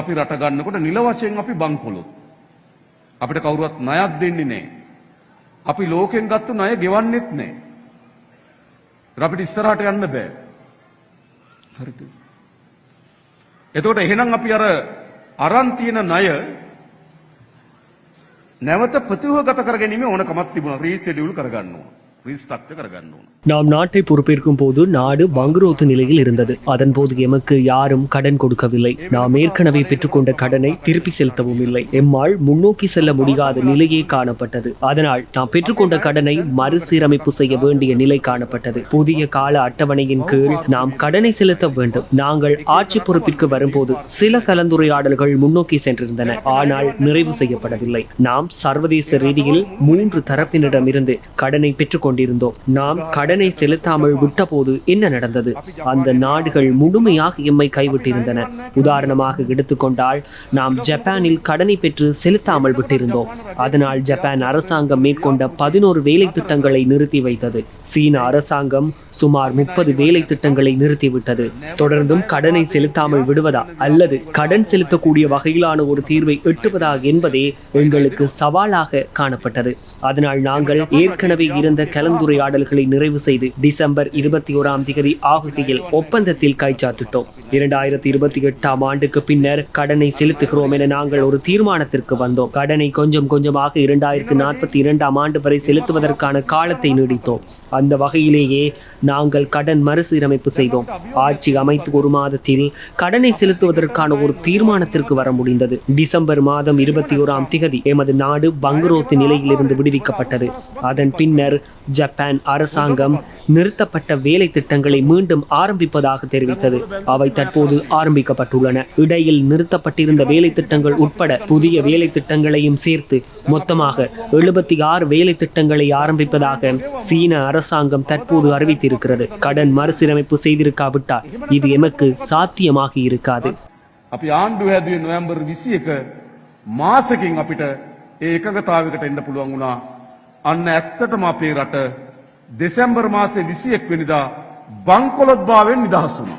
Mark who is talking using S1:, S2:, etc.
S1: අපි රට ගන්නකොට නිල වශයෙන් අපි බංකොලොත්. අපිට කවුරුවත් ණයක් දෙන්නේ නැහැ. අපි ලෝකෙන් ගත්ත ණය ගෙවන්නෙත් නැහැ. අපිට ඉස්සරහට යන්න බෑ. හරිද? එතකොට එහෙනම් අපි අර අරන් තියෙන ණය නැවත ප්‍රතිවගත කර ගැනීම ඕනකමක් තිබුණා. රීෂෙඩියුල් කරගන්න
S2: நாம் நாட்டை பொறுப்பேற்கும் போது நாடு பங்குரோத்து நிலையில் இருந்தது. அதன் போது எமக்கு யாரும் கடன் கொடுக்கவில்லை. நாம் ஏற்கனவே பெற்றுக்கொண்ட கடனை திருப்பி செலுத்தவும் இல்லை. எம்மால் முன்னோக்கி செல்ல முடியாத நிலையே காணப்பட்டது. அதனால் நாம் பெற்றுக்கொண்ட கடனை மறுசீரமைப்பு செய்ய வேண்டிய நிலை காணப்பட்டது. புதிய கால அட்டவணையின் கீழ் நாம் கடனை செலுத்த வேண்டும். நாங்கள் ஆட்சி பொறுப்பிற்கு வரும்போது சில கலந்துரையாடல்கள் முன்னோக்கி சென்றிருந்தன. ஆனால் நிறைவு செய்யப்படவில்லை. நாம் சர்வதேச ரீதியில் மூன்று தரப்பினரிடமிருந்து கடனை பெற்றுக்கொண்ட கொண்டிருந்தோம். நாம் கடனை செலுத்தாமல் விட்டபோது என்ன நடந்தது? அந்த நாடுகள் முழுமையாக எம்மை கைவிட்டிருந்தன. உதாரணமாக எடுத்துக்கொண்டால் நாம் ஜப்பானில் கடனை பெற்று செலுத்தாமல் விட்டிருந்தோம். அதனால் ஜப்பான் அரசாங்கம் மேற்கொண்ட பதினோரு வேலை திட்டங்களை நிறுத்தி வைத்தது. சீன அரசாங்கம் சுமார் முப்பது வேலை திட்டங்களை நிறுத்திவிட்டது தொடர்ந்தும் கடனை செலுத்தாமல் விடுவதா அல்லது கடன் செலுத்தக்கூடிய வகையிலான ஒரு தீர்வை எட்டுவதா என்பதே எங்களுக்கு சவாலாக காணப்பட்டது. அதனால் நாங்கள் ஏற்கனவே இருந்த கலந்துரையாடல்களை நிறைவு செய்து டிசம்பர் இருபத்தி ஓராம் தேதி ஆகுகையில் ஒப்பந்தத்தில் கைச்சாத்திட்டோம். இரண்டாயிரத்தி இருபத்தி எட்டாம் ஆண்டுக்கு பின்னர் கடனை செலுத்துகிறோம் என நாங்கள் ஒரு தீர்மானத்திற்கு வந்தோம். கடனை கொஞ்சம் கொஞ்சமாக இரண்டாயிரத்தி நாற்பத்தி இரண்டாம் ஆண்டு வரை செலுத்துவதற்கான காலத்தை நீடித்தோம். அந்த வகையிலேயே நாங்கள் கடன் மறுசீரமைப்பு செய்தோம். ஆட்சி அமைத்து ஒரு மாதத்தில் கடனை செலுத்துவதற்கான ஒரு தீர்மானத்திற்கு வர முடிந்தது. டிசம்பர் மாதம் இருபத்தி ஓராம் திகதி எமது நாடு பங்குரோத்து நிலையிலிருந்து விடுவிக்கப்பட்டது. அதன் பின்னர் ஜப்பான் அரசாங்கம் நிறுத்தப்பட்ட வேலை திட்டங்களை மீண்டும் ஆரம்பிப்பதாக தெரிவித்தது அவை தற்போது ஆரம்பிக்கப்பட்டுள்ளன இடையில் நிறுத்தப்பட்டிருந்த வேலை திட்டங்கள் உட்பட புதிய வேலை திட்டங்களையும் சேர்த்து மொத்தமாக எழுபத்தி ஆறு வேலை திட்டங்களை ஆரம்பிப்பதாக சீன அரசாங்கம் தற்போது அறிவித்திருக்கிறது கடன் மறுசீரமைப்பு செய்திருக்காவிட்டால் இது எமக்கு சாத்தியமாகி இருக்காது
S1: අපි ආණ්ඩුව හැදුවේ නොවැම්බර් 21 මාසකින් අපිට ඒ එකගතාවයකට එන්න පුළුවන් වුණා. අන්න ඇත්තටම අපේ රට දෙසැම්බර් මාසේ 21 වෙනිදා බංකොලොත් භාවයෙන් නිදහස් වුණා.